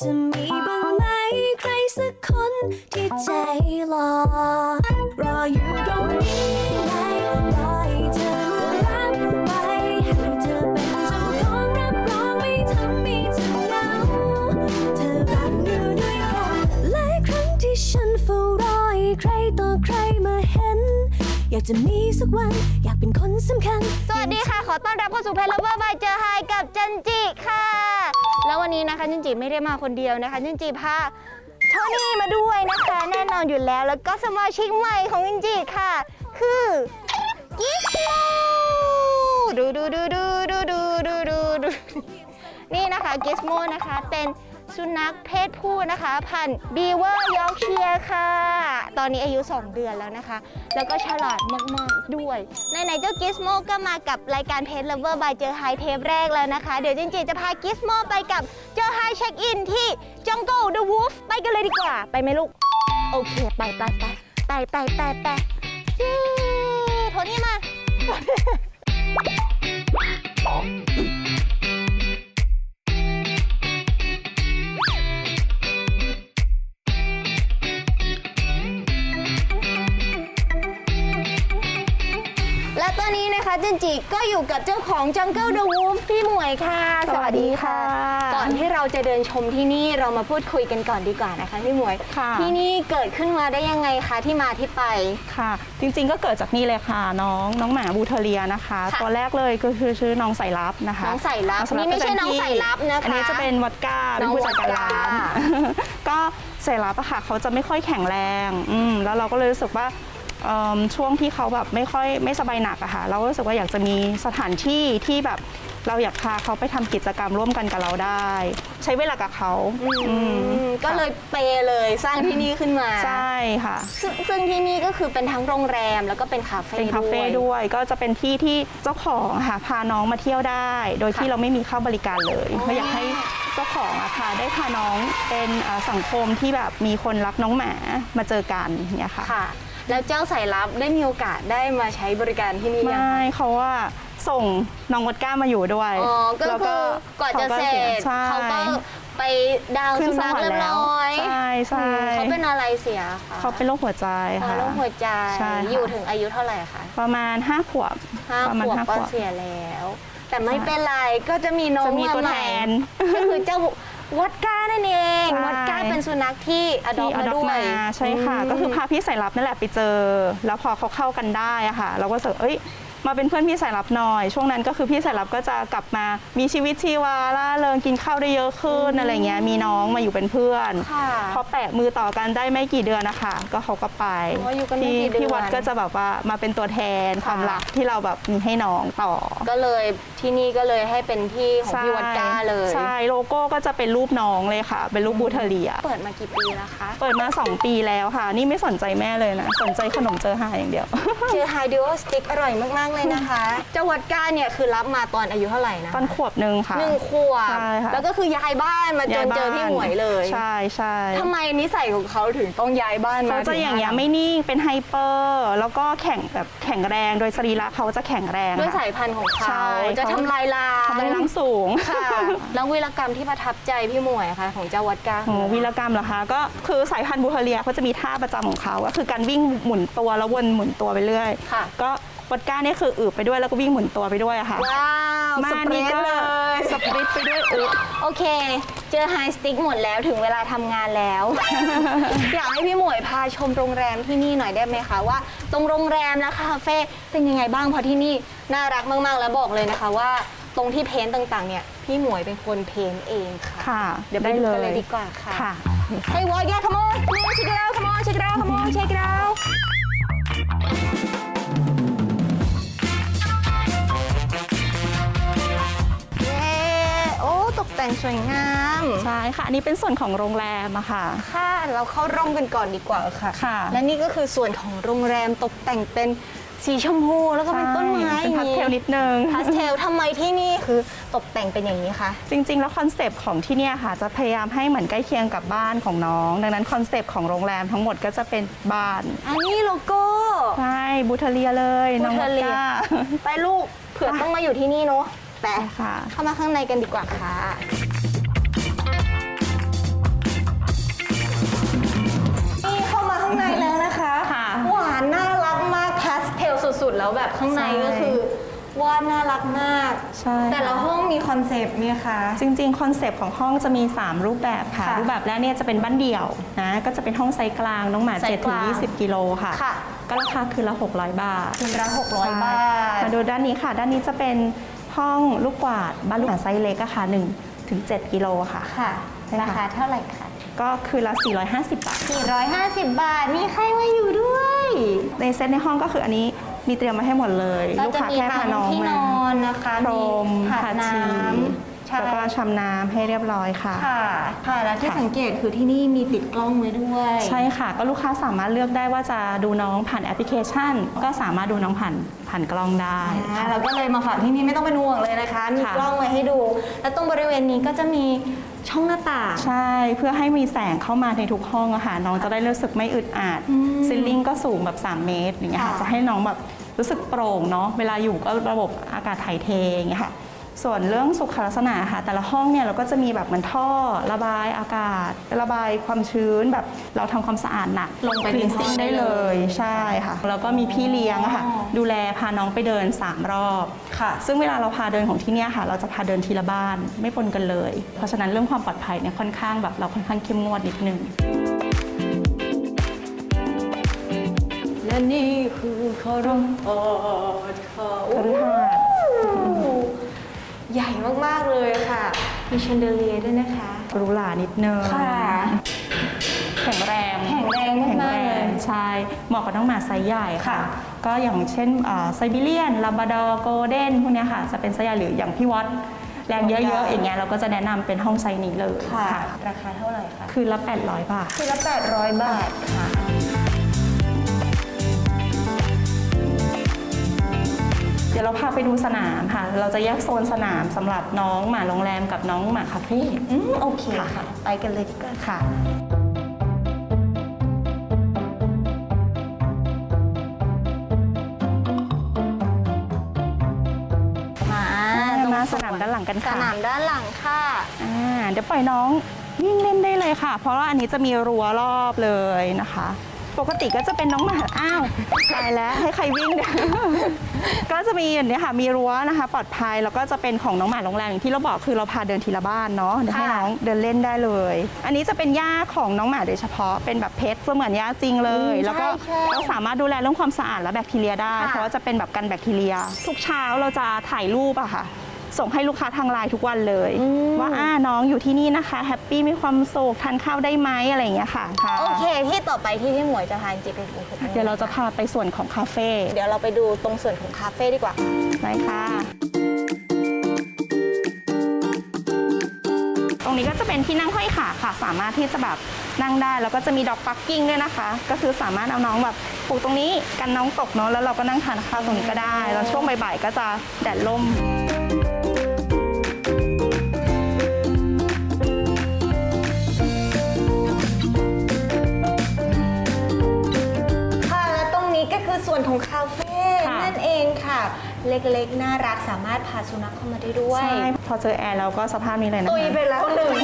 จะมีบ้างไหมใครสักคนที่ใจหลอรออยู่ตรงนี้ไงรอให้เธอรับไปให้เธอเป็นเจ้าของรับรองไม่ทำให้เธอเหงาเธอรักอยู่ด้วยกันหลายครั้งที่ฉันเฝ้ารอให้ใครต่อใครมาเห็น อยากจะมีสักวัน อยากเป็นคนสำคัญ สวัสดีค่ะ ขอต้อนรับเข้าสู่เพล l เวอร์บายเจอไฮกับจันจิค่ะ แล้ววันนี้นะคะจินจิไม่ได้มาคนเดียวนะคะจินจิพาโทนี่มาด้วยนะคะแน่นอนอยู่แล้วแล้วก็สมาชิกใหม่ของจินจิค่ะ คือกิสโมดูดูดูดูดูดูดูดูดูนี่นะคะกิสโมนะคะเป็น สุนัขเพศผู้นะคะ พันธุ์บีเวอร์ยอร์เชียค่ะ ตอนนี้อายุ 2 เดือนแล้วนะคะ แล้วก็ฉลาดมาก ๆ ด้วยในๆเจ้ากิสโมก็มากับรายการเพจ Lover by เจอไฮเทปแรกแล้วนะคะ เดี๋ยวจินจีจะพากิสโมไปกับเจอไฮเช็คอินที่ Jungle the Wolf ไปกันเลยดีกว่า ไปไหมลูก โอเค ไปไปไปไปไปไปไปเย้โทนี่มา นนี้นะคะเจนจิก็อยู่กับเจ้าของ Jungle the Wolf พี่หมวยค่ะ สวัสดีค่ะ ก่อนที่เราจะเดินชมที่นี่เรามาพูดคุยกันก่อนดีกว่านะคะพี่หมวย ค่ะ ที่นี่เกิดขึ้นมาได้ยังไงคะที่มาที่ไป ค่ะ จริงๆก็เกิดจากนี่เลยค่ะ น้องน้องหมาบูเทเรียนะคะ ค่ะ ตัวแรกเลยก็คือชื่อน้องใส่ลับนะคะน้องใส่ลับองนี่ไม่ใช่น้องใส่ลับนะคะอันนี้จะเป็นวอดก้าน้เป็นองผู้จัดการร้านวอดก้าก็ใส่ลับอะค่ะเขาจะไม่ค่อยแข็งแรงอืมแล้วเราก็เลยรู้สึกว่าเอิ่ม ช่วงที่เขาแบบไม่ค่อยไม่สบายหนักอะค่ะเราก็รู้สึกว่าอยากจะมีสถานที่ที่แบบเราอยากพาเขาไปทำกิจกรรมร่วมกันกับเราได้ ใช้เวลากับเขาอืมอืมก็เลยเปเลยสร้างที่นี่ขึ้นมา ใช่ค่ะซึ่งซึ่งที่นี่ก็คือเป็นทั้งโรงแรมแล้วก็เป็นคาเฟ่เป็นคาเฟ่ด้วยด้วยก็จะเป็นที่ที่เจ้าของอะค่ะพาน้องมาเที่ยวได้ โดยที่ค่ะเราไม่มีค่าบริการเลยอ๋อเพราะอยากให้เจ้าของอะค่ะได้พาน้องเป็นอ่าสังคมที่แบบมีคนรักน้องหมามาเจอกันเนี่ยค่ะค่ะ แล้วเจ้าสายลับได้มีโอกาสได้มาใช้บริการที่นี่ยังไม่เขาว่าส่งน้องวอดก้ามาอยู่ด้วยอ๋อก็แล้วคือก่อนจะเสร็จใช่เขาก็ไปดาวน์ขึ้นสุสนัขวรรเรียค์บแล้วร้อยใช่ใช่อืมเขาเป็นอะไรเสียคะเขาเป็นโรคหัวใจอ๋อค่ะโรคหัวใจใช่ค่ะอยู่ถึงอายุเท่าไหร่คะประมาณ5ขวบห้าประมาณขวบห้าก็ขวบเสียแล้ว แต่ไม่เป็นไรก็จะมีน้องจะมีตัวาใหแทนก็คือเจ้า วอดก้านั่นเองใช่ วอดก้าเป็นสุนัขที่อดอที่ปอมาดอปด้วยมาใช่ค่ะมก็คือพาพี่สายลับนั่นแหละไปเจอ แล้วพอเขาเข้ากันได้อะค่ะ เราก็รู้สึกเอ้ย มาเป็นเพื่อนพี่สายลับหน่อย ช่วงนั้นก็คือพี่สายลับก็จะกลับมามีชีวิตชีวาล่าเริงกินข้าวได้เยอะขึ้นอะไรเงี้ยมีน้องมาอยู่เป็นเพื่อนค่ะพอแปะมือต่อกันได้ไม่กี่เดือนนะคะก็เขาก็ไปอ๋ออยู่กันไม่พี่กี่เดือนพี่วัดก็จะแบบว่ามาเป็นตัวแทนค่ะความรักที่เราแบบมีให้น้องต่อ ก็เลยที่นี่ก็เลยให้เป็นที่ของพี่วอดก้าเลยใช่โลโก้ก็จะเป็นรูปน้องเลยค่ะ เป็นรูปบูเทเลีย เปิดมากี่ปีแล้วคะเปิดมา 2 ปีแล้วค่ะ นี่ไม่สนใจแม่เลยนะ สนใจขนมเจอหาอย่างเดียว เจอไฮดิโอสติ๊กอร่อยมากๆเลยนะคะเจ้าวอดก้าเนี่ยคือรับมาตอนอายุเท่าไหร่นะตอนขวบหนึ่งค่ะ หนึ่งขวบใช่ค่ะแล้วก็คือย้ายบ้านมาจนเจอพี่หมวยเลยใช่ใช่ทำไมนิสัยของเขาถึงต้องย้ายบ้านมาเขาจะอย่างเงี้ยไม่นิ่งเป็นไฮเปอร์แล้วก็แข็งแบบแข็งแรงโดยสรีระเขาจะแข็งแรงด้วยค่ะ สายพันธุ์ของใช่ เขาจะทำลายล้างทำลายล้างสูง ค่ะแล้ววีรกรรมที่ประทับใจพี่หมวยค่ะ ของเจ้าวอดก้าโอ้วีรกรรมเหรอคะก็คือสายพันธุ์บูเทเลียเขาจะมีท่าประจำของเขาก็คือการวิ่งหมุนตัวแล้ววนหมุนตัวไปเรื่อย ค่ะ ก็ วัดก้าเนี่ยคืออึไปด้วยแล้วก็วิ่งหมุนตัวไปด้วยอะค่ะ ว้าวมาสเปรนี่ดก็เลยสปริตไปด้วยอึโอเค เจอไฮสติ๊กหมดแล้วถึงเวลาทำงานแล้ว อยากให้พี่หมวยพาชมโรงแรมที่นี่หน่อยได้ไหมคะว่า ตรงโรงแรมและคาเฟ่เป็นยังไงบ้างเพราะที่นี่น่ารักมากๆแล้วบอกเลยนะคะว่า ตรงที่เพ้นท์ต่างๆเนี่ยพี่หมวยเป็นคนเพ้นท์เองค่ะ ค่ะเดี๋ยวไปดูกันเลยยดีกว่าค่ะ ค่ะ Hey, what? Yeah, come on. Come on, check it out. Come on, check it out. Come on, check it out. กแต่งสวยงาม ใช่ค่ะ อันนี้เป็นส่วนของโรงแรมอะค่ะ ค่ะ เราเข้าร่มกันก่อนดีกว่าค่ะ ค่ะ และนี่ก็คือส่วนของโรงแรมตกแต่งเป็นสีชมพูแล้วก็เป็นต้นไม้เป็นพาสเทลนิดนึงพาสเทลทำไมที่นี่คือตกแต่งเป็นอย่างนี้คะจริง ๆ แล้วคอนเซปต์ของที่เนี่ยค่ะ จะพยายามให้เหมือนใกล้เคียงกับบ้านของน้อง ดังนั้นคอนเซปต์ของโรงแรมทั้งหมดก็จะเป็นบ้านอันนี้โลโก้ใช่บูเทเลียเลยน้องบูเทเลียก้าไปลูกเผื่อต้องมาอยู่ที่นี่เนาะ ไปค่ะ เข้ามาข้างในกันดีกว่าค่ะ นี่เข้ามาข้างในแล้วนะคะค่ะหวานน่ารักมากพาสเทลสุดๆ แล้วแบบข้างในก็คือวาดน่ารักมาก ใช่ แต่ละห้องมีคอนเซปต์เนี่ยคะจริงๆ คอนเซปต์ของห้องจะมี 3 รูปแบบค่ะ รูปแบบแรกเนี่ยจะเป็นบ้านเดี่ยวนะ ก็จะเป็นห้องไซส์กลาง น้องหมา7ถึง20 กิโลค่ะคะก็ราคาคือละ 600 บาทคือละ600 บาท มาดูด้านนี้ค่ะ ด้านนี้จะเป็น ห้องลูกกวาดบ้านลูกกวาดไซส์เล็กอะค่ะ1ถึง7กิโลค่ะ ค่ะ ใช่ค่ะ ราคาเท่าไหร่คะก็คืนละ 450 บาท 450 บาท มีใครมาอยู่ด้วย ในเซตในห้องก็คืออันนี้มีเตรียมมาให้หมดเลย ก็ลูกจะค้ามีแค่พาทั้งน้องที่นมา อนนะคะ พรมมีหาดผัดน้ชีำ ใช่แล้วก็ชำน้ำให้เรียบร้อยค่ะ ค่ะ ค่ะ แล้วที่ค่ะ สังเกตคือที่นี่มีติดกล้องไว้ด้วย ใช่ค่ะ ก็ลูกค้าสามารถเลือกได้ว่าจะดูน้องผ่านแอปพลิเคชัน ก็สามารถดูน้องผ่านผ่านกล้องได้อ่าค่ะ เราก็เลยมาฝากที่นี่ไม่ต้องเป็นห่วงเลยนะคะ มีค่ะ กล้องไว้ให้ดู แล้วตรงบริเวณนี้ก็จะมีช่องหน้าต่าง ใช่เพื่อให้มีแสงเข้ามาในทุกห้องอะค่ะน้องจะได้รู้สึกไม่อึดอัดอืมซิลลิงก็สูงแบบ 3 เมตรอย่างเงี้ยค่ะค่ะ จะให้น้องแบบรู้สึกโปร่งเนาะเวลาอยู่ก็ระบบอากาศถ่ายเทอย่างเงี้ยค่ะ ส่วนเรื่องสุขลักษณะค่ะแต่ละห้องเนี่ยเราก็จะมีแบบเหมือนท่อ ระบายอากาศ ระบายความชื้นแบบเราทำความสะอาดหนักลงไปคลีนในห้ซิ่องงได้ได้เลเลยยใช่ค่ะแล้วก็มีพี่เลี้ยงอะค่ะอ๋อดูแลพาน้องไปเดิน 3 รอบค่ะ ซึ่งเวลาเราพาเดินของที่เนี่ยค่ะ เราจะพาเดินทีละบ้านไม่ปนกันเลย เพราะฉะนั้นเรื่องความปลอดภัยเนี่ยค่อนข้างแบบเราค่อนข้างเข้มงวดนิดนึงและนี่คือคารมอดค่ะคฤหาสน์ ใหญ่มาก ๆ เลยค่ะ มีแชนเดอเลียร์ด้วยนะคะหรูหรานิดนึงค่ะแข็งแรงแข็งแรงแข็งมากแรๆเลยงใช่เหมาะกับน้องหมาไซส์ใหญ่ค่ะค่ะก็อย่างเช่นไซบีเรียนลาบราดอร์โกลเด้นพวกเนี้ยค่ะ จะเป็นไซส์ใหญ่หรืออย่างพี่วอตแรงเยอะๆอย่างเงี้ยเราก็จะแนะนำเป็นห้องไซส์นี้เลยค่ะค่ะราคาเท่าไหร่คะ คืนละ800 บาท คือละ800 บาทค่ะ ยวเราพาไปดูสนามค่ะ เราจะแยกโซนสนามสำหรับน้องหมาโรงแรมกับน้องหมาคาเฟ่อืมโอเคค่ะค่ะไปกันเลยดีกว่าค่ะ มามาสนามด้านหลังกันสค่ะนามด้านหลังค่ะ อ่าเดี๋ยวปล่อยน้องวิ่งเล่นได้เลยค่ะ เพราะว่าอันนี้จะมีรั้วรอบเลยนะคะ ปกติก็จะเป็นน้องหมาอ้าวตายแล้วให้ใครวิ่งเนี่ย ก็จะมีอย่างนี้ค่ะมีรั้วนะคะ ปลอดภัยแล้วก็จะเป็นของน้องหมาโรงแรมอย่างที่เราบอกคือเราพาเดินทีละบ้านเนาะเดี๋ยวให้ค่ะ น้องเดินเล่นได้เลย อันนี้จะเป็นหญ้าของน้องหมาโดยเฉพาะเป็นแบบเพชรเสมือนหญ้าจริงเลย อืมแล้วก็ใช่ใช่เราสามารถดูแลเรื่องความสะอาดและแบคทีเรียได้ ค่ะ เพราะว่าจะเป็นแบบกันแบคทีเรีย ทุกเช้าเราจะถ่ายรูปอะค่ะ ส่งให้ลูกค้าทางไลน์ทุกวันเลยอืมว่าอ่าน้องอยู่ที่นี่นะคะแฮปปี้มีความสุขทานข้าวได้ไหมอะไรอย่างเงี้ยค่ะค่ะ โอเค ที่ต่อไปที่พี่หมวยจะพาจิไปดูคืออันนี้เดี๋ยวเราจะพาไปส่วนของคาเฟ่เดี๋ยวเราไปดูตรงส่วนของคาเฟ่ดีกว่า ไปค่ะ ตรงนี้ก็จะเป็นที่นั่งห้อยขาค่ะ สามารถที่จะแบบนั่งได้แล้วก็จะมีดอกปักกิ้งด้วยนะคะ ก็คือสามารถเอาน้องแบบปลูกตรงนี้กันน้องตกเนาะแล้วเราก็นั่งทานข้าวตรงนี้ก็ได้ แล้วช่วงบ่ายๆก็จะแดดล่ม เล็กๆ น่ารักสามารถพาสุนัขเข้ามาได้ด้วย ใช่ พอเจอแอร์แล้วก็สภาพนี้เลยนะตุยคะไปแล้วหนึ่ง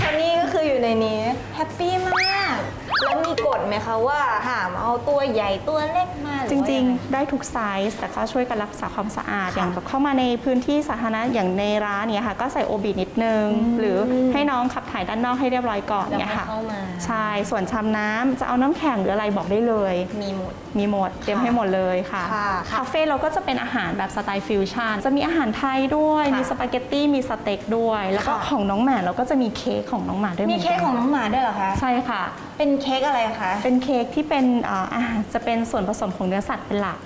ชานี่ก็คืออยู่ในนี้แฮปปี้มาก แล้วมีกฎไหมคะว่าห้ามเอาตัวใหญ่ตัวเล็กมาหจอว่าริง ยัไๆ ได้ทุกไซส์แต่ก็ช่วยกันรักษาความสะอาดค่ะอย่างแบบเข้ามาในพื้นที่สาธารณะอย่างในร้านเนี่ยค่ะ ก็ใส่โอบีนิดนึง หรือให้น้องขับถ่ายด้านนอกให้เรียบร้อยก่อนแล้วเนี่ยก็ค่ะเข้ามา ใช่ ส่วนชำน้ำจะเอาน้ำแข็งหรืออะไรบอกได้เลย มีหมดมีหมดเตรียมให้หมดเลยค่ะค่ะคาเฟ่เราก็จะเป็นอาหารแบบสไตล์ฟิวชั่นจะมีอาหารไทยด้วยค่ะมีสปาเกตตี้มีสเต็กด้วย แล้วก็ค่ะของน้องหมาเราก็จะมีเค้กของน้องหมาด้วยหมีนเค้กนของน้องหมาด้วยเหรอคะใช่ค่ะ เป็นเค้กอะไรคะเป็นเค้กที่เป็นเอ่ออาหารจะเป็นส่วนผสมของเนื้อสัตว์เป็นหลัก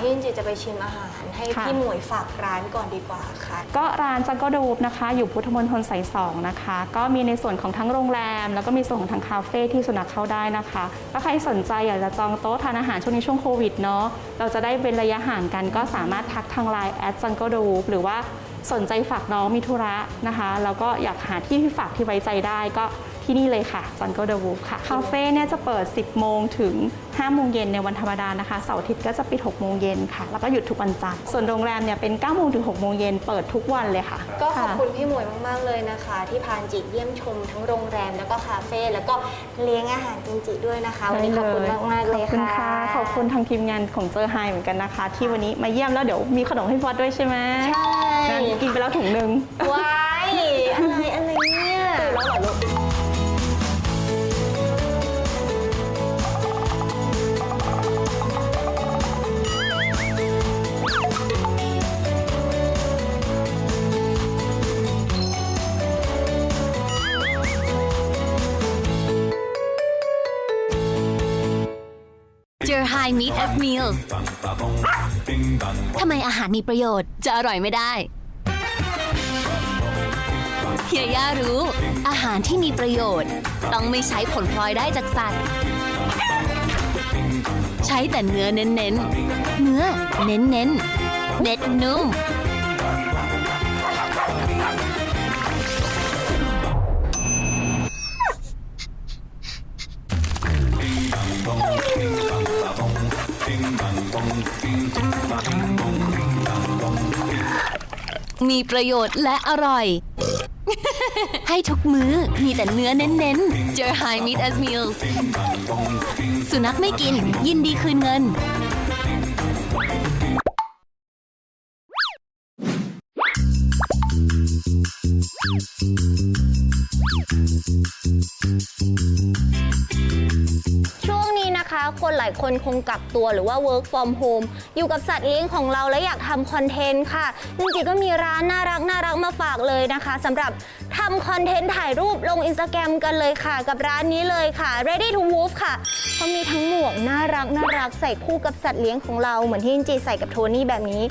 ที่จินจิจะไปชิมอาหาร ให้ค่ะ พี่หมวยฝากร้านก่อนดีกว่าค่ะ ก็ร้านจังก็ดูบนะคะอยู่พุทธมณฑลสายสองนะคะ ก็มีในส่วนของทั้งโรงแรม แล้วก็มีส่วนของทางคาเฟ่ที่สุนัขเข้าได้นะคะถ้าใครสนใจอยากจะจองโต๊ะทานอาหารช่วงนี้ช่วงโควิดเนาะเราจะได้เป็นระยะห่างกันก็สามารถทักทางไลน์แอดจังก็ดูหรือว่าสนใจฝากน้องมีธุระนะคะ แล้วก็อยากหาที่ที่ฝากที่ไว้ใจได้ก็ ที่นี่เลยค่ะ Jungle the Wolf ค่ะ คาเฟ่เนี่ยจะเปิด 10 โมงถึง 5 โมงเย็นในวันธรรมดานะคะ เสาร์อาทิตย์ก็จะปิด 6 โมงเย็นค่ะ แล้วก็หยุดทุกวันจันทร์ ส่วนโรงแรมเนี่ยเป็น 9 โมงถึง 6 โมงเย็นเปิดทุกวันเลยค่ะ ก็ขอบะคุณพี่หมวยมาก ๆ เลยนะคะ ที่พาจิเยี่ยมชมทั้งโรงแรมแล้วก็คาเฟ่แล้วก็เลี้ยงอาหารจินจิด้วยนะคะ วันนี้ขอบคุณมากมากๆเลยขอบคุณค่ะค่ะขอบคุณทางทีมงานของเจอไฮเหมือนกันนะคะ ที่วันนี้มาเยี่ยมแล้วเดี๋ยวมีขนมให้ฟอดด้วยใช่ไหมใช่งั้นกินไปแล้วถุงหนึ่งว้า เจอ High Meat as Meals ทำไมอาหารมีประโยชน์ จะอร่อยไม่ได้เฮียย่ารู้ อาหารที่มีประโยชน์ ต้องไม่ใช้ผลพลอยได้จากสัตว์ ใช้แต่เนื้อเน้นๆ เนื้อเน้นๆเม็ดนุ่ม มีประโยชน์และอร่อย ให้ทุกมื้อมีแต่เนื้อเน้นๆเจอ High Meat as Meals สุนัขไม่กิน ยินดีคืนเงิน ช่วงนี้นะคะ คนหลายคนคงกักตัวหรือว่า work from home อยู่กับสัตว์เลี้ยงของเราและอยากทำคอนเทนต์ค่ะจริงๆก็มีร้านน่ารักน่ารักมาฝากเลยนะคะสำหรับทำคอนเทนต์ถ่ายรูปลงอินสตาแกรมกันเลยค่ะ กับร้านนี้เลยค่ะ ready to move ค่ะเขามีทั้งหมวกน่ารักน่ารักใส่คู่กับสัตว์เลี้ยงของเราเหมือนที่จินจีใส่กับโทนี่แบบนี้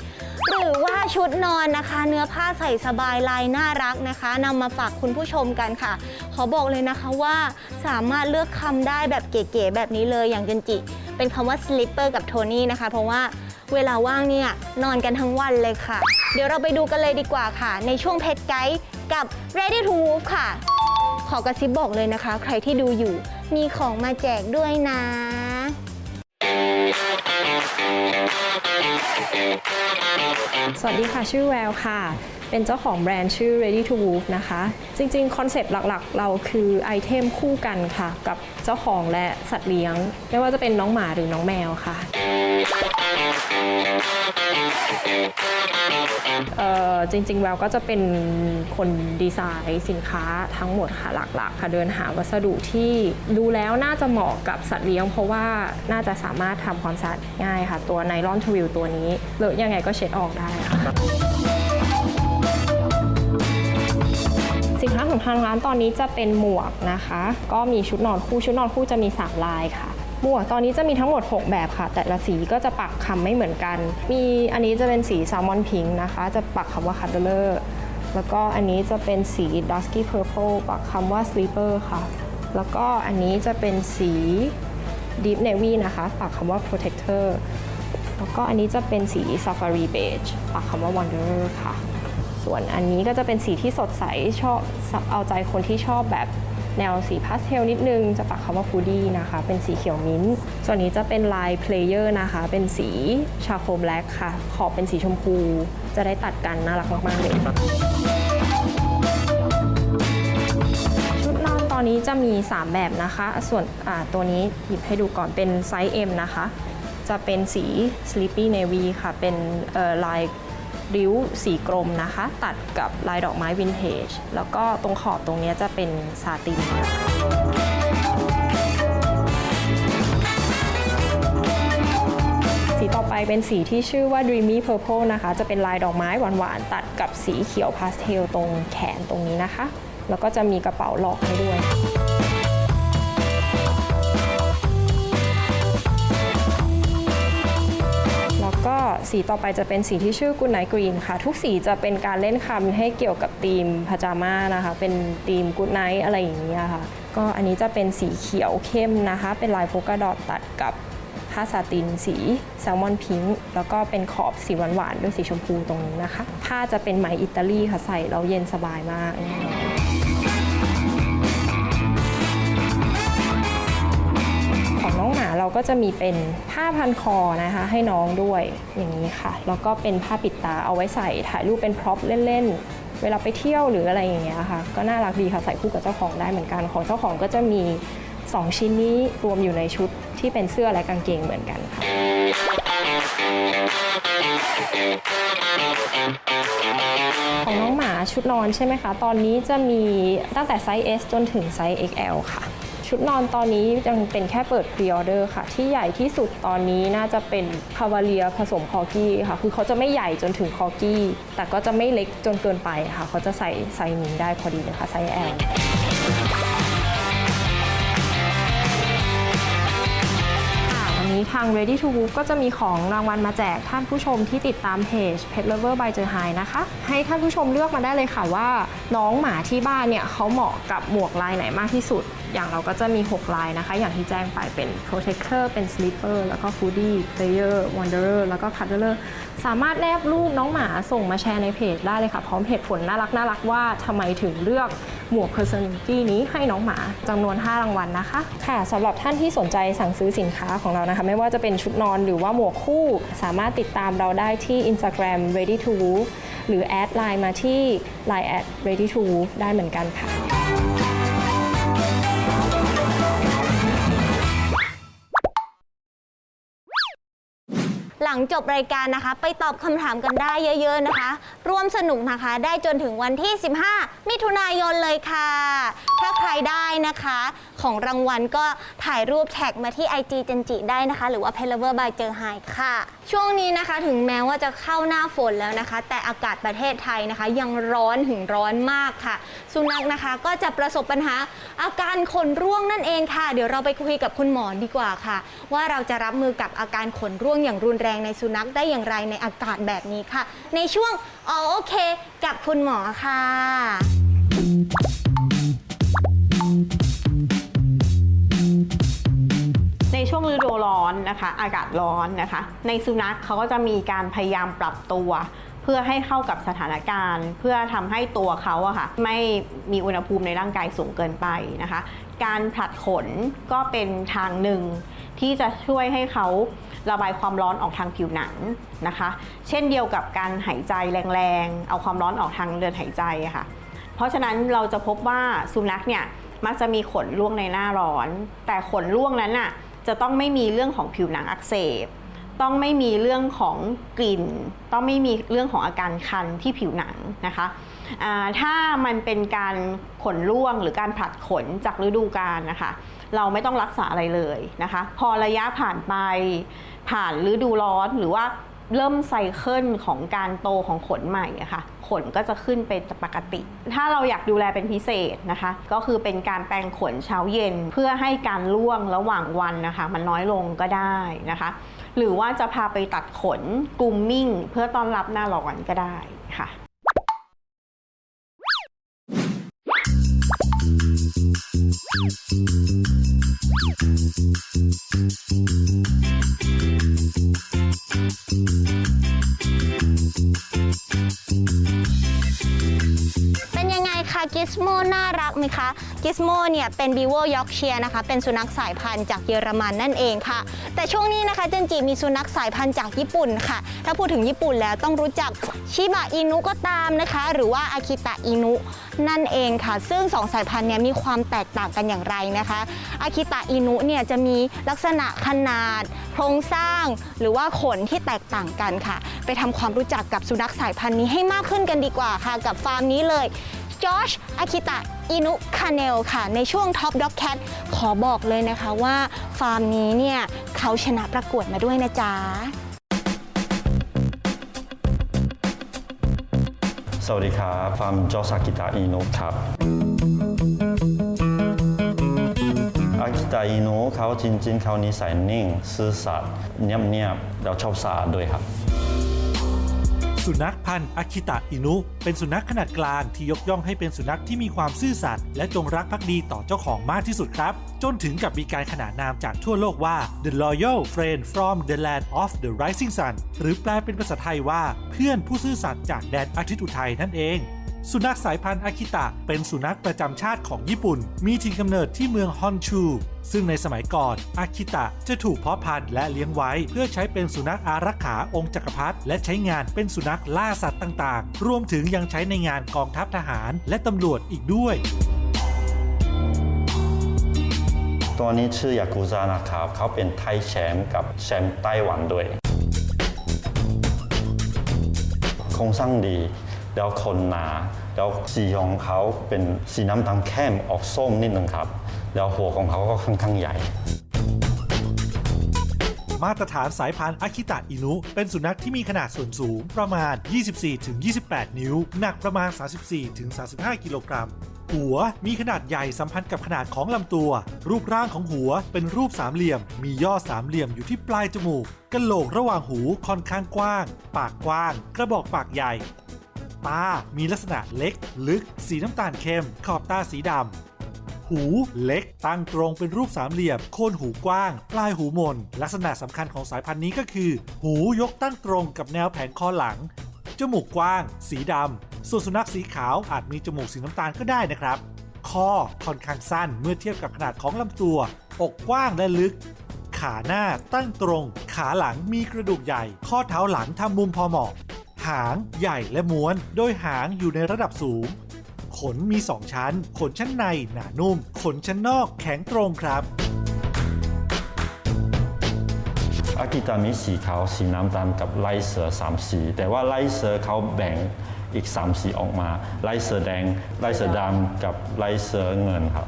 หรือว่าชุดนอนนะคะ เนื้อผ้าใส่สบายลายน่ารักนะคะนำมาฝากคุณผู้ชมกันค่ะ ขอบอกเลยนะคะว่าสามารถเลือกคำได้แบบเก๋ๆแบบนี้เลยอย่างจันจิ เป็นคำว่า slipper กับโทนี่นะคะ เพราะว่าเวลาว่างเนี่ยนอนกันทั้งวันเลยค่ะ เดี๋ยวเราไปดูกันเลยดีกว่าค่ะ ในช่วงเพจไกด์กับ ready to move ค่ะ ขอกระซิบบอกเลยนะคะ ใครที่ดูอยู่มีของมาแจกด้วยนะ สวัสดีค่ะ ชื่อแววค่ะ เป็นเจ้าของแบรนด์ชื่อ Ready to Wolf นะคะ จริงๆ คอนเซปต์หลักๆ เราคือไอเทมคู่กันค่ะ กับเจ้าของและสัตว์เลี้ยง ไม่ว่าจะเป็นน้องหมาหรือน้องแมวค่ะ เอ่อจริงๆแววก็จะเป็นคนดีไซน์สินค้าทั้งหมดค่ะหลักๆ ค่ะเดินหาวัสดุที่ดูแล้วน่าจะเหมาะกับสัตว์เลี้ยง เพราะว่าน่าจะสามารถทำความสะอาดง่ายค่ะ ตัวไนลอนทวิลตัวนี้เลอะยังไงก็เช็ดออกได้ค่ะสินค้าของทางร้านตอนนี้จะเป็นหมวกนะคะ ก็มีชุดนอนคู่ชุดนอนคู่จะมี 3 ลายค่ะ หมวกตอนนี้จะมีทั้งหมด 6 แบบค่ะ แต่ละสีก็จะปักคำไม่เหมือนกัน มีอันนี้จะเป็นสีแซลมอนพิงค์นะคะ จะปักคำว่า cuddler แล้วก็อันนี้จะเป็นสี dusky purple ปักคำว่า sleeper ค่ะ แล้วก็อันนี้จะเป็นสี deep navy นะคะ ปักคำว่า protector แล้วก็อันนี้จะเป็นสี safari beige ปักคำว่า wanderer ค่ะ ส่วนอันนี้ก็จะเป็นสีที่สดใสชอบเอาใจคนที่ชอบแบบ แนวสีพาสเทลนิดนึง จะปักคำว่าฟูดี้นะคะ เป็นสีเขียวมิ้นท์ส่วนนี้จะเป็นลายเพลเยอร์นะคะ เป็นสีชาโคลแบล็กค่ะ ขอบเป็นสีชมพู จะได้ตัดกันน่ารักมาก ๆ เลยชุดนอนตอนนี้จะมี 3 แบบนะคะ ส่วนตัวนี้หยิบให้ดูก่อนเป็นไซส์ M นะคะ จะเป็นสี Sleepy Navy ค่ะ เป็นลาย ริ้วสีกรมนะคะ ตัดกับลายดอกไม้วินเทจ แล้วก็ตรงขอบตรงนี้จะเป็นซาตินสีต่อไปเป็นสีที่ชื่อว่า Dreamy Purple นะคะ จะเป็นลายดอกไม้หวานๆ ตัดกับสีเขียวพาสเทลตรงแขนตรงนี้นะคะ แล้วก็จะมีกระเป๋าหลอกให้ด้วย สีต่อไปจะเป็นสีที่ชื่อ Good Night Green ค่ะ ทุกสีจะเป็นการเล่นคำให้เกี่ยวกับธีมพาจาม่านะคะ เป็นธีม Good Night อะไรอย่างนี้ยค่ะ ก็อันนี้จะเป็นสีเขียวเข้มนะคะ เป็นลายโพกดอทตัดกับผ้าซาตินสีแซลมอนพิงค์แล้วก็เป็นขอบสีหวานๆด้วยสีชมพูตรงนี้นะคะ ผ้าจะเป็นไหมอิตาลีค่ะใส่แล้วเย็นสบายมาก เราก็จะมีเป็นผ้าพันคอนะคะให้น้องด้วยอย่างนี้ค่ะ แล้วก็เป็นผ้าปิดตาเอาไว้ใส่ถ่ายรูปเป็นพร็อพเล่นๆ เวลาไปเที่ยวหรืออะไรอย่างเงี้ยค่ะ ก็น่ารักดีค่ะใส่คู่กับเจ้าของได้เหมือนกันของเจ้าของก็จะมี 2 ชิ้นนี้รวมอยู่ในชุดที่เป็นเสื้อและกางเกงเหมือนกันค่ะของน้องหมาชุดนอนใช่ไหมคะ ตอนนี้จะมีตั้งแต่ไซส์ S จนถึงไซส์ XL ค่ะ ชุดนอนตอนนี้ยังเป็นแค่เปิดพรีออเดอร์ค่ะ ที่ใหญ่ที่สุดตอนนี้น่าจะเป็นคาวาเลียผสมคอกี้ค่ะ คือเขาจะไม่ใหญ่จนถึงคอกี้ แต่ก็จะไม่เล็กจนเกินไปค่ะ เขาจะใส่ไซส์นี้ได้พอดีเลยค่ะไซส์ L ค่ะวันนี้ทาง Ready to Move ก็จะมีของรางวัลมาแจกท่านผู้ชมที่ติดตามเพจ Pet Lover by เจอไฮนะคะ ให้ท่านผู้ชมเลือกมาได้เลยค่ะว่า น้องหมาที่บ้านเนี่ยเขาเหมาะกับหมวกลายไหนมากที่สุด อย่างเราก็จะมี 6 ลายนะคะ อย่างที่แจ้งไปเป็น Protector เป็น Sleeper แล้วก็ Foodie Player Wanderer แล้วก็ Cuddler สามารถแนบรูปน้องหมาส่งมาแชร์ในเพจได้เลยค่ะ พร้อมเหตุผลน่ารักน่ารักว่าทำไมถึงเลือกหมวก Personality นี้ให้น้องหมาจำนวน 5 รางวัลนะคะ ค่ะสำหรับท่านที่สนใจสั่งซื้อสินค้าของเรานะคะ ไม่ว่าจะเป็นชุดนอนหรือว่าหมวกคู่ สามารถติดตามเราได้ที่ Instagram ready to woof หรือแอดไลน์มาที่ line at ready to woof ได้เหมือนกันค่ะ ลังจบรายการนะคะ ไปตอบคำถามกันได้เยอะ ๆนะคะ ร่วมสนุกนะคะ ได้จนถึงวันที่ 15 มิถุนายนเลยค่ะ ถ้าใครได้นะคะ ของรางวัลก็ถ่ายรูปแท็กมาที่ IG จันจิได้นะคะ หรือว่า p e l o v e r by เจอไฮค่ะ ช่วงนี้นะคะถึงแม้ว่าจะเข้าหน้าฝนแล้วนะคะ แต่อากาศประเทศไทยนะคะ ยังร้อนถึงร้อนมากค่ะ สุนัขนะคะก็จะประสบปัญหาอาการขนร่วงนั่นเองค่ะ เดี๋ยวเราไปคุยกับคุณหมอดีกว่าค่ะ ว่าเราจะรับมือกับอาการขนร่วงอย่างรุนแรงในสุนัขได้อย่างไรในอากาศแบบนี้ค่ะ ในช่วงอ๋อโอเค กับคุณหมอค่ะ วงฤดูร้อนนะคะ อากาศร้อนนะคะ ในสุนัขเขาก็จะมีการพยายามปรับตัว เพื่อให้เข้ากับสถานการณ์ เพื่อทำให้ตัวเขาอะค่ะไม่มีอุณหภูมิในร่างกายสูงเกินไปนะคะ การผลัดขนก็เป็นทางหนึ่งที่จะช่วยให้เขาระบายความร้อนออกทางผิวหนังนะคะ เช่นเดียวกับการหายใจแรงๆ เอาความร้อนออกทางเดินหายใจะค่ะ เพราะฉะนั้นเราจะพบว่าสุนัขเนี่ยมักจะมีขนร่วงในหน้าร้อน แต่ขนร่วงนั้นน่ะ จะต้องไม่มีเรื่องของผิวหนังอักเสบ ต้องไม่มีเรื่องของกลิ่น ต้องไม่มีเรื่องของอาการคันที่ผิวหนังนะคะถ้ามันเป็นการขนร่วงหรือการผลัดขนจากฤดูกาลนะคะ เราไม่ต้องรักษาอะไรเลยนะคะ พอระยะผ่านไปผ่านฤดูร้อนหรือว่า เริ่มไซเคิลของการโตของขนใหม่อะค่ะขนก็จะขึ้นเป็นปกติ ถ้าเราอยากดูแลเป็นพิเศษนะคะ ก็คือเป็นการแปรงขนเช้าเย็น เพื่อให้การร่วงระหว่างวันนะคะ มันน้อยลงก็ได้นะคะ หรือว่าจะพาไปตัดขนกรูมมิ่ง เพื่อต้อนรับหน้าร้อนก็ได้ค่ะเป็นยังไงคะกิสโมน่ารักไหมคะกิสโมเนี่ยเป็นบีโวยอร์กเชียนะคะ เป็นสุนัขสายพันธุ์จากเยอรมันนั่นเองค่ะ แต่ช่วงนี้นะคะเจนจิมีสุนัขสายพันธุ์จากญี่ปุ่นค่ะ ถ้าพูดถึงญี่ปุ่นแล้วต้องรู้จักชิบะอินุก็ตามนะคะ หรือว่าอากิตะอินุนั่นเองค่ะ ซึ่งสองสายพันธุ์เนี่ยมีความแตกต่างกันอย่างไรนะคะอากิตะอินุเนี่ยจะมีลักษณะขนาด โครงสร้าง หรือว่าขนที่แตกต่างกันค่ะ ไปทำความรู้จักกับสุนัขสายพันธุ์นี้ให้มากขึ้นกันดีกว่าค่ะ กับฟาร์มนี้เลยจอชอาคิตะอินุคาเนลค่ะ ในช่วง Top Dog Cat ขอบอกเลยนะคะว่าฟาร์มนี้เนี่ยเขาชนะประกวดมาด้วยนะจ๊ะสวัสดีครับ ฟาร์มจอสากิตาอินุครับ อากิตาอินุเขาจริง ๆ เขานิสัยนิ่ง ซื่อสัตย์เงียบๆแล้วชอบสะอาดด้วยครับสุนัขพันธุ์อากิตะอินุ เป็นสุนัขขนาดกลางที่ยกย่องให้เป็นสุนัขที่มีความซื่อสัตย์และจงรักภักดีต่อเจ้าของมากที่สุดครับ จนถึงกับมีการขนานนามจากทั่วโลกว่า the loyal friend from the land of the rising sun หรือแปลเป็นภาษาไทยว่า เพื่อนผู้ซื่อสัตย์จากแดนอาทิตย์อุทัยนั่นเอง สุนัขสายพันธุ์อากิตะ เป็นสุนัขประจำชาติของญี่ปุ่น มีถิ่นกำเนิดที่เมืองฮอนชู ซึ่งในสมัยก่อนอากิตะจะถูกเพาะพันธุ์และเลี้ยงไว้ เพื่อใช้เป็นสุนัขอารักขาองค์จักรพรรดิและใช้งานเป็นสุนัขล่าสัตว์ต่างๆ รวมถึงยังใช้ในงานกองทัพทหารและตำรวจอีกด้วย ตัวนี้ชื่อยากุซ่านะครับเขาเป็นไทยแชมป์กับแชมป์ไต้หวันด้วย โครงสร้างดี แล้วคนหนา แล้วสีของเขาเป็นสีน้ำตาลเข้มออกส้มนิดนึงครับ แล้วหัวของเขาก็ค่อนข้างใหญ่มาตรฐานสายพันธุ์อากิตะอินุ เป็นสุนัขที่มีขนาดส่วนสูงประมาณ 24-28 นิ้ว หนักประมาณ 34-35 กิโลกรัม หัวมีขนาดใหญ่สัมพันธ์กับขนาดของลำตัว รูปร่างของหัวเป็นรูปสามเหลี่ยม มียอดสามเหลี่ยมอยู่ที่ปลายจมูกกระโหลกระหว่างหูค่อนข้างกว้าง ปากกว้าง กระบอกปากใหญ่ ตา มีลักษณะเล็ก ลึก สีน้ำตาลเข้ม ขอบตาสีดำ หูเล็ก ตั้งตรงเป็นรูปสามเหลี่ยม โคนหูกว้าง ปลายหูมน ลักษณะสำคัญของสายพันธุ์นี้ก็คือ หูยกตั้งตรงกับแนวแผงคอหลัง จมูกกว้าง สีดำ ส่วนสุนัขสีขาวอาจมีจมูกสีน้ำตาลก็ได้นะครับ คอค่อนข้างสั้นเมื่อเทียบกับขนาดของลำตัว อกกว้างและลึกขาหน้าตั้งตรง ขาหลังมีกระดูกใหญ่ ข้อเท้าหลังทำมุมพอเหมาะ หางใหญ่และม้วน โดยหางอยู่ในระดับสูง ขนมี 2 ชั้น ขนชั้นในหนานุ่ม ขนชั้นนอกแข็งตรงครับ อากิตามีสีขาวสีน้ำตาลกับไลเสือสามสี แต่ว่าไลเสือเขาแบ่งอีกสามสีออกมา ไลเสือแดง ไลเสือดำกับไลเสือเงินครับ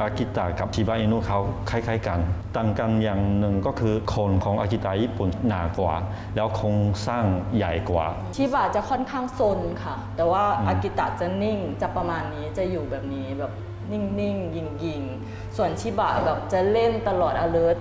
อากิตะกับชิบะอินุเขาคล้ายๆกัน ต่างกันอย่างหนึ่งก็คือโคนของอากิตะญี่ปุ่นหนากว่า แล้วโครงสร้างใหญ่กว่า ชิบะจะค่อนข้างซนค่ะ แต่ว่าอากิตะจะนิ่งจะประมาณนี้จะอยู่แบบนี้แบบนิ่งๆ ยิงๆ ส่วนชิบะแบบจะเล่นตลอด alert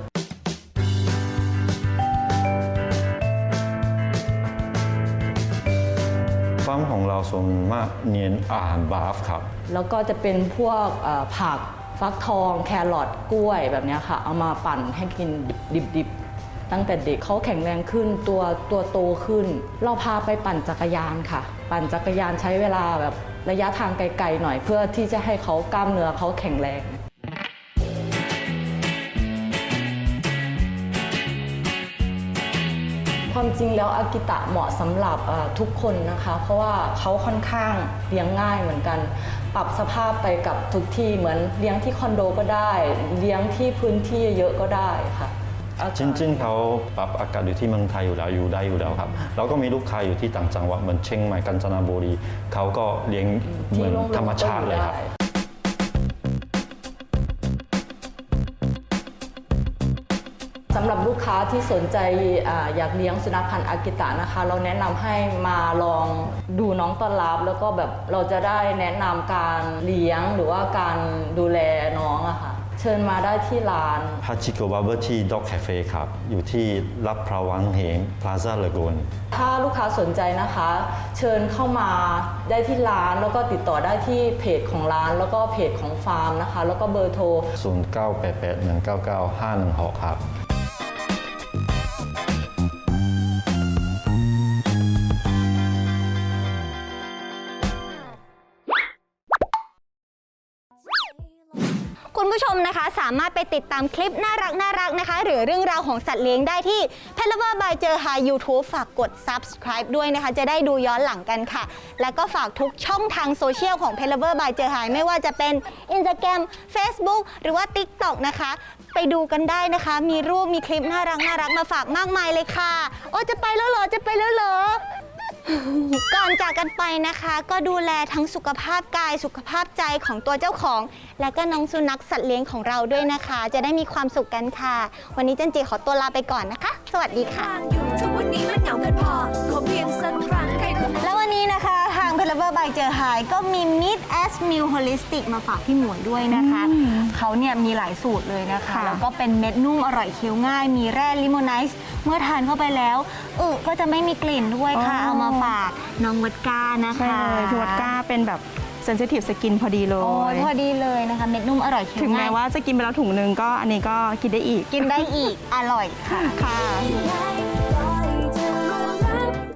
ฟาร์มของเราส่วนมากเน้นอาหารบาฟครับ แล้วก็จะเป็นพวกเอ่อผัก ฟักทองแครอทกล้วยแบบนี้ค่ะ เอามาปั่นให้กินดิบๆ ตั้งแต่เด็กเขาแข็งแรงขึ้นตัวตัวโตขึ้น เราพาไปปั่นจักรยานค่ะ ปั่นจักรยานใช้เวลาแบบระยะทางไกลๆหน่อยเพื่อที่จะให้เขากล้ามเนื้อเขาแข็งแรงความจริงแล้วอากิตะเหมาะสำหรับทุกคนนะคะ เพราะว่าเขาค่อนข้างเลี้ยงง่ายเหมือนกัน ปรับสภาพไปกับทุกที่เหมือนเลี้ยงที่คอนโดก็ได้ เลี้ยงที่พื้นที่เยอะๆก็ได้ค่ะอากาศจริงๆเขาปรับอากาศอยู่ที่เมืองไทยอยู่แล้วอยู่ได้อยู่แล้วครับแล้วก็มีลูกค้าอยู่ที่ต่างจังหวัดเหมือนเชียงใหม่กาญจนบุรีเขาก็เลี้ยงเหมือนที่โล่งๆธรรมชาติเลยครับำหรับลูกค้าที่สนใจอาอยากเลี้ยงสุนัขพันธุ์อากิตะนะคะ เราแนะนำให้มาลองดูน้องต้อนรับ แล้วก็แบบเราจะได้แนะนำการเลี้ยงหรือว่าการดูแลน้องอะค่ะเชิญมาได้ที่ร้านฮาจิโกบาร์เบอร์ที่ด็อกแคเฟ่ครับ อยู่ที่รับพระวังเหงพลาซ่าเลกูนถ้าลูกค้าสนใจนะคะ เชิญเข้ามาได้ที่ร้าน แล้วก็ติดต่อได้ที่เพจของร้าน แล้วก็เพจของฟาร์มนะคะ แล้วก็เบอร์โทร 0988199516 ครับ ติดตามคลิปน่ารักน่ารักนะคะ หรือเรื่องราวของสัตว์เลี้ยงได้ที่ p e t l o v e r by เจอ Hi YouTube ฝากกด subscribe ด้วยนะคะ จะได้ดูย้อนหลังกันค่ะ แล้วก็ฝากทุกช่องทางโซเชียลของ p e t l o v e r by เจอ Hi ไม่ว่าจะเป็น Instagram Facebook หรือว่า TikTok นะคะ ไปดูกันได้นะคะ มีรูปมีคลิปน่ารักน่ารักมาฝากมากมายเลยค่ะ โอ้จะไปแล้วเหรอจะไปแล้วเหรอ ก่อนจากกันไปนะคะ ก็ดูแลทั้งสุขภาพกายสุขภาพใจของตัวเจ้าของ และก็น้องสุนัขสัตว์เลี้ยงของเราด้วยนะคะ จะได้มีความสุขกันค่ะ วันนี้จันจีขอตัวลาไปก่อนนะคะ สวัสดีค่ะทางอยู่ทุกวันนี้มันเหงากันพอขอเพียงสักครั้งใครคนแล้ววันนี้นะคะทาง p e l o v e r by เจอ Hi ก็มี Meet as Meal Holistic มาฝากพี่หมวยด้วยนะคะ เขาเนี่ยมีหลายสูตรเลยนะคะ ค่ะ แล้วก็เป็นเม็ดนุ่มอร่อยเคี้ยวง่าย มีแร่ลิโมไนซ์เมื่อทานเข้าไปแล้วอึก็จะไม่มีกลิ่นด้วยค่ะอ๋อเอามาฝากน้องวัดก้านะคะ ใช่เลยพี่วัดก้าเป็นแบบเซนซิทีฟสกินพอดีเลโอ้ย ยพอดีเลยนะคะเม็ดนุ่มอร่อยเคี้ยวถึงแม้ง่ายว่าจะกินไปแล้วถุงนึงก็อันนี้ก็กินได้อีก กินได้อีกอร่อยค่ะ ค่ะไหน